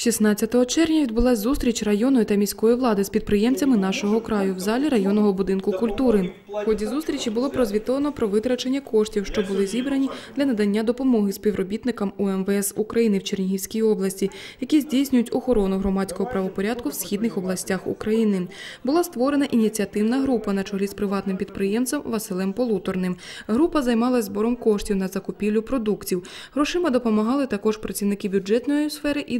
16 червня відбулася зустріч районної та міської влади з підприємцями нашого краю в залі районного будинку культури. В ході зустрічі було прозвітовано про витрачення коштів, що були зібрані для надання допомоги співробітникам УМВС України в Чернігівській області, які здійснюють охорону громадського правопорядку в східних областях України. Була створена ініціативна група на чолі з приватним підприємцем Василем Полуторним. Група займалася збором коштів на закупівлю продуктів. Грошима допомагали також працівники бюджетної сфери і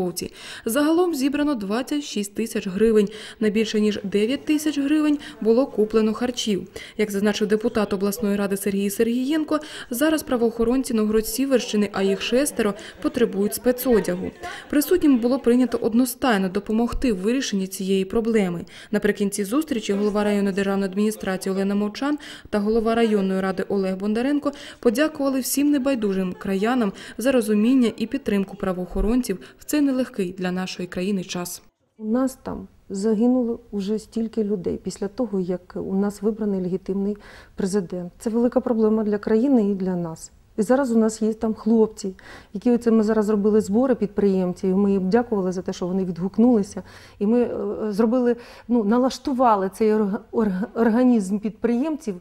держслужбовці. Загалом зібрано 26 тисяч гривень. На більше ніж 9 тисяч гривень було куплено харчів. Як зазначив депутат обласної ради Сергій Сергієнко, зараз правоохоронці Новгород-Сіверщини, а їх шестеро, потребують спецодягу. Присутнім було прийнято одностайно допомогти в вирішенні цієї проблеми. Наприкінці зустрічі голова районної державної адміністрації Олена Мовчан та голова районної ради Олег Бондаренко подякували всім небайдужим краянам за розуміння і підтримку правоохоронців в цей нелегкий для нашої країни час. У нас там загинуло вже стільки людей після того, як у нас вибраний легітимний президент. Це велика проблема для країни і для нас. І зараз у нас є там хлопці, які оце ми зараз зробили збори підприємців. Ми їм дякували за те, що вони відгукнулися. І ми е, зробили, ну налаштували цей орга- орга- організм підприємців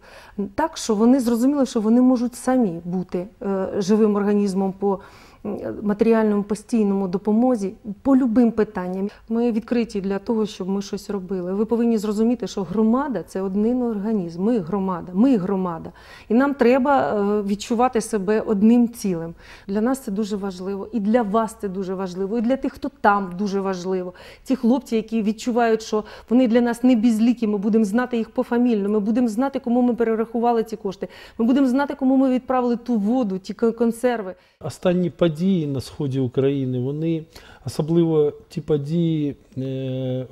так, що вони зрозуміли, що вони можуть самі бути е, живим організмом по матеріальному постійному допомозі по любим питанням. Ми відкриті для того, щоб ми щось робили. Ви повинні зрозуміти, що громада це один організм. Ми громада, ми громада. І нам треба е, відчувати себе одним цілим. Для нас це дуже важливо, і для вас це дуже важливо, і для тих, хто там дуже важливо. Ці хлопці, які відчувають, що вони для нас не безлікі, ми будемо знати їх пофамільно, ми будемо знати, кому ми перерахували ці кошти. Ми будемо знати, кому ми відправили ту воду, ті консерви. Останні події на сході України, вони особливо ті події, е,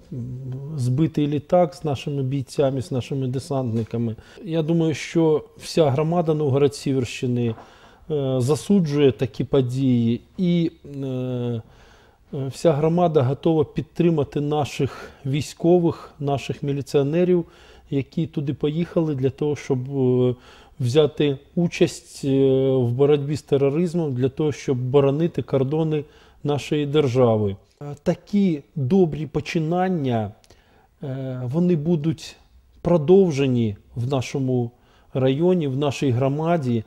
збитий літак з нашими бійцями, з нашими десантниками. Я думаю, що вся громада Новгород-Сіверщини е, засуджує такі події, і е, вся громада готова підтримати наших військових, наших міліціонерів, які туди поїхали для того, щоб е, взяти участь е, в боротьбі з тероризмом для того, щоб боронити кордони нашої держави. Е, Такі добрі починання е, вони будуть продовжені в нашому районі, в нашій громаді.